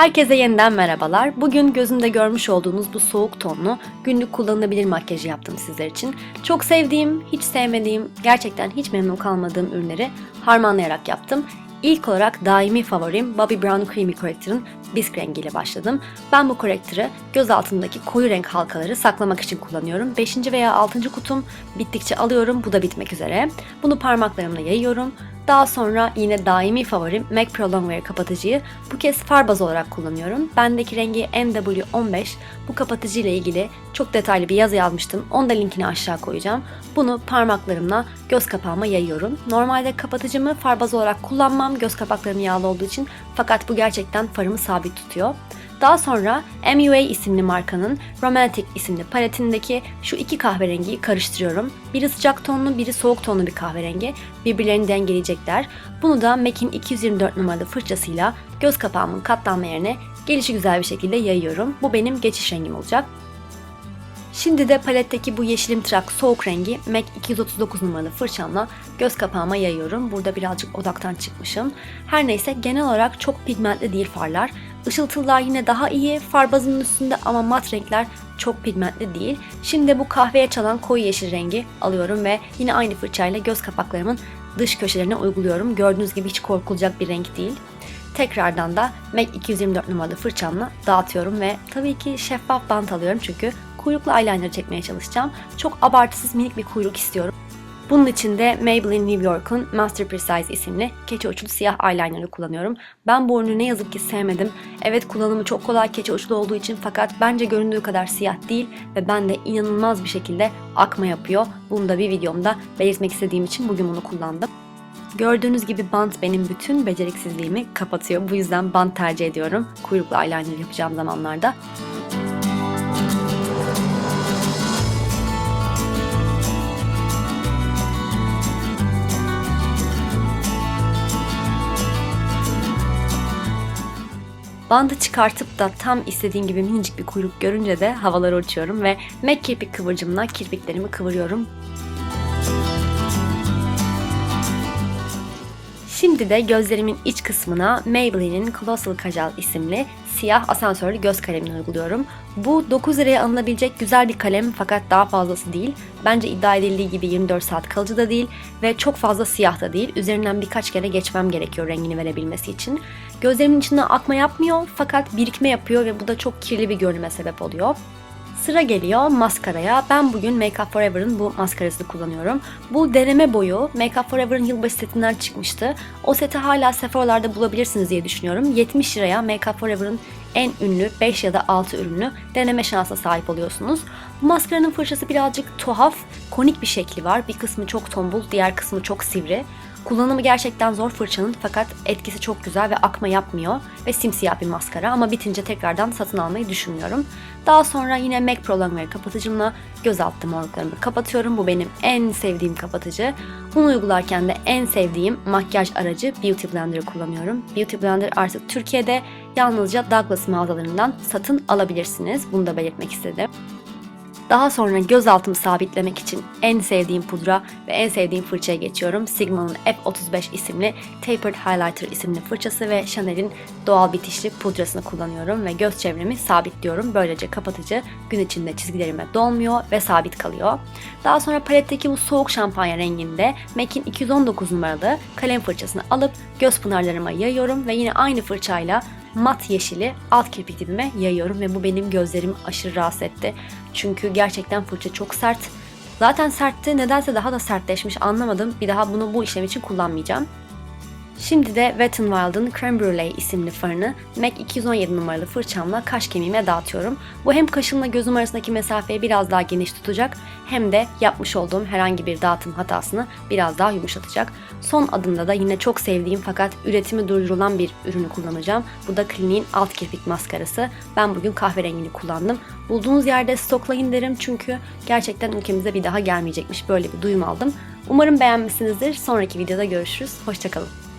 Herkese yeniden merhabalar. Bugün gözümde görmüş olduğunuz bu soğuk tonlu günlük kullanılabilir makyajı yaptım sizler için. Çok sevdiğim, hiç sevmediğim, gerçekten hiç memnun kalmadığım ürünleri harmanlayarak yaptım. İlk olarak daimi favorim Bobbi Brown Creamy Corrector'ın Bisque rengiyle başladım. Ben bu corrector'ı göz altındaki koyu renk halkaları saklamak için kullanıyorum. 5. veya 6. kutum bittikçe alıyorum. Bu da bitmek üzere. Bunu parmaklarımla yayıyorum. Daha sonra yine daimi favorim MAC Pro Longwear kapatıcıyı bu kez far baz olarak kullanıyorum. Bendeki rengi NW15. Bu kapatıcı ile ilgili çok detaylı bir yazı yazmıştım. Onu da linkini aşağı koyacağım. Bunu parmaklarımla göz kapağıma yayıyorum. Normalde kapatıcımı far baz olarak kullanmam göz kapaklarım yağlı olduğu için fakat bu gerçekten farımı sabit tutuyor. Daha sonra MUA isimli markanın Romantic isimli paletindeki şu iki kahverengiyi karıştırıyorum. Biri sıcak tonlu, biri soğuk tonlu bir kahverengi. Birbirlerini dengeleyecekler. Bunu da MAC'in 224 numaralı fırçasıyla göz kapağımın katlanma yerine gelişi güzel bir şekilde yayıyorum. Bu benim geçiş rengim olacak. Şimdi de paletteki bu yeşilim tırak soğuk rengi MAC 239 numaralı fırçamla göz kapağıma yayıyorum. Burada birazcık odaktan çıkmışım. Her neyse genel olarak çok pigmentli değil farlar. Işıltılar yine daha iyi far bazının üstünde ama mat renkler çok pigmentli değil. Şimdi bu kahveye çalan koyu yeşil rengi alıyorum ve yine aynı fırçayla göz kapaklarımın dış köşelerine uyguluyorum. Gördüğünüz gibi hiç korkulacak bir renk değil. Tekrardan da MAC 224 numaralı fırçamla dağıtıyorum ve tabii ki şeffaf bant alıyorum çünkü kuyruklu eyeliner çekmeye çalışacağım. Çok abartısız minik bir kuyruk istiyorum. Bunun için de Maybelline New York'un Master Precise isimli keçe uçlu siyah eyeliner'ı kullanıyorum. Ben bu ürünü ne yazık ki sevmedim. Evet kullanımı çok kolay keçe uçlu olduğu için fakat bence göründüğü kadar siyah değil ve bende inanılmaz bir şekilde akma yapıyor. Bunu da bir videomda belirtmek istediğim için bugün bunu kullandım. Gördüğünüz gibi bant benim bütün beceriksizliğimi kapatıyor. Bu yüzden bant tercih ediyorum kuyruklu eyeliner yapacağım zamanlarda. Bandı çıkartıp da tam istediğim gibi minicik bir kuyruk görünce de havalara uçuyorum ve MAC kirpik kıvırcımla kirpiklerimi kıvırıyorum. Şimdi de gözlerimin iç kısmına Maybelline'in Colossal Kajal isimli siyah asansörlü göz kalemini uyguluyorum. Bu 9 liraya alınabilecek güzel bir kalem fakat daha fazlası değil. Bence iddia edildiği gibi 24 saat kalıcı da değil ve çok fazla siyah da değil. Üzerinden birkaç kere geçmem gerekiyor rengini verebilmesi için. Gözlerimin içinden akma yapmıyor fakat birikme yapıyor ve bu da çok kirli bir görünüme sebep oluyor. Sıra geliyor maskaraya. Ben bugün Make Up Forever'ın bu maskarasını kullanıyorum. Bu deneme boyu Make Up Forever'ın yılbaşı setinden çıkmıştı. O seti hala Sephora'larda bulabilirsiniz diye düşünüyorum. 70 liraya Make Up Forever'ın en ünlü 5 ya da 6 ürünü deneme şansına sahip oluyorsunuz. Bu maskaranın fırçası birazcık tuhaf, konik bir şekli var. Bir kısmı çok tombul, diğer kısmı çok sivri. Kullanımı gerçekten zor fırçanın fakat etkisi çok güzel ve akma yapmıyor ve simsiyah bir maskara ama bitince tekrardan satın almayı düşünmüyorum. Daha sonra yine MAC Pro Longwear kapatıcımla göz altı morluklarımı kapatıyorum. Bu benim en sevdiğim kapatıcı. Bunu uygularken de en sevdiğim makyaj aracı Beauty Blender'ı kullanıyorum. Beauty Blender artık Türkiye'de yalnızca Douglas mağazalarından satın alabilirsiniz. Bunu da belirtmek istedim. Daha sonra göz altımı sabitlemek için en sevdiğim pudra ve en sevdiğim fırçaya geçiyorum. Sigma'nın F35 isimli Tapered Highlighter isimli fırçası ve Chanel'in doğal bitişli pudrasını kullanıyorum ve göz çevremi sabitliyorum. Böylece kapatıcı gün içinde çizgilerime dolmuyor ve sabit kalıyor. Daha sonra paletteki bu soğuk şampanya renginde MAC'in 219 numaralı kalem fırçasını alıp göz pınarlarıma yayıyorum ve yine aynı fırçayla mat yeşili alt kirpik dibime yayıyorum ve bu benim gözlerimi aşırı rahatsız etti. Çünkü gerçekten fırça çok sert. Zaten sertti nedense daha da sertleşmiş anlamadım. Bir daha bunu bu işlem için kullanmayacağım. Şimdi de Wet n Wild'ın Creme Brulee isimli farını MAC 217 numaralı fırçamla kaş kemiğime dağıtıyorum. Bu hem kaşımla gözüm arasındaki mesafeyi biraz daha geniş tutacak hem de yapmış olduğum herhangi bir dağıtım hatasını biraz daha yumuşatacak. Son adımda da yine çok sevdiğim fakat üretimi durdurulan bir ürünü kullanacağım. Bu da Clinique'in alt kirpik maskarası. Ben bugün kahverengini kullandım. Bulduğunuz yerde stoklayın derim çünkü gerçekten ülkemize bir daha gelmeyecekmiş böyle bir duyum aldım. Umarım beğenmişsinizdir. Sonraki videoda görüşürüz. Hoşçakalın.